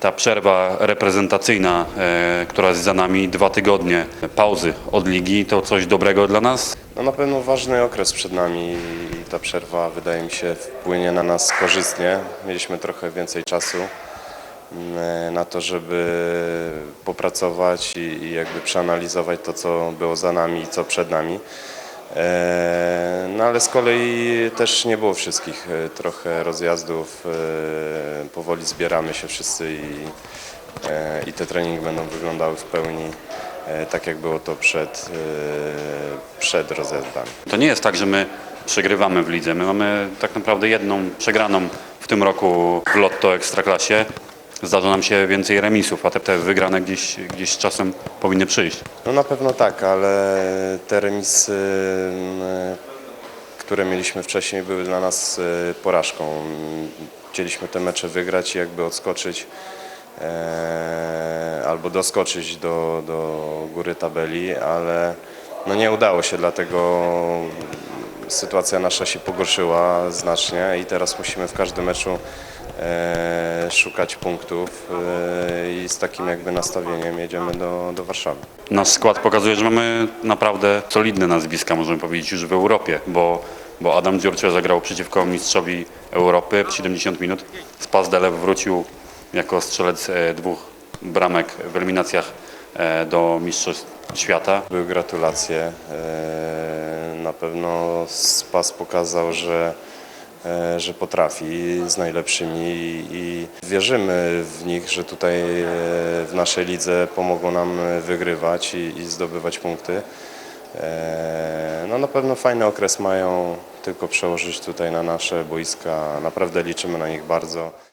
Ta przerwa reprezentacyjna, e, która jest za nami, dwa tygodnie pauzy od ligi, to coś dobrego dla nas? No na pewno ważny okres przed nami i ta przerwa wydaje mi się wpłynie na nas korzystnie. Mieliśmy trochę więcej czasu mm, na to, żeby popracować i, i jakby przeanalizować to, co było za nami i co przed nami. E, No ale z kolei też nie było wszystkich, e, trochę rozjazdów, e, powoli zbieramy się wszyscy i, i te treningi będą wyglądały w pełni tak, jak było to przed, przed rozjazdami. To nie jest tak, że my przegrywamy w lidze. My mamy tak naprawdę jedną przegraną w tym roku w Lotto Ekstraklasie. Zdarza nam się więcej remisów, a te, te wygrane gdzieś, gdzieś z czasem powinny przyjść. No na pewno tak, ale te remisy, mm, które mieliśmy wcześniej, były dla nas e, porażką. Chcieliśmy te mecze wygrać i jakby odskoczyć e, albo doskoczyć do, do góry tabeli, ale no nie udało się, dlatego sytuacja nasza się pogorszyła znacznie i teraz musimy w każdym meczu e, szukać punktów e, i z takim jakby nastawieniem jedziemy do, do Warszawy. Nasz skład pokazuje, że mamy naprawdę solidne nazwiska, możemy powiedzieć, już w Europie, bo, bo Adam Dziurcze zagrał przeciwko mistrzowi Europy 70 minut. Spazdelew wrócił jako strzelec e, dwóch bramek w eliminacjach e, do Mistrzostw Świata. Były gratulacje. E, pewno Spas pokazał, że, e, że potrafi z najlepszymi i wierzymy w nich, że tutaj e, w naszej lidze pomogą nam wygrywać i, i zdobywać punkty. E, No na pewno fajny okres mają, tylko przełożyć tutaj na nasze boiska. Naprawdę liczymy na nich bardzo.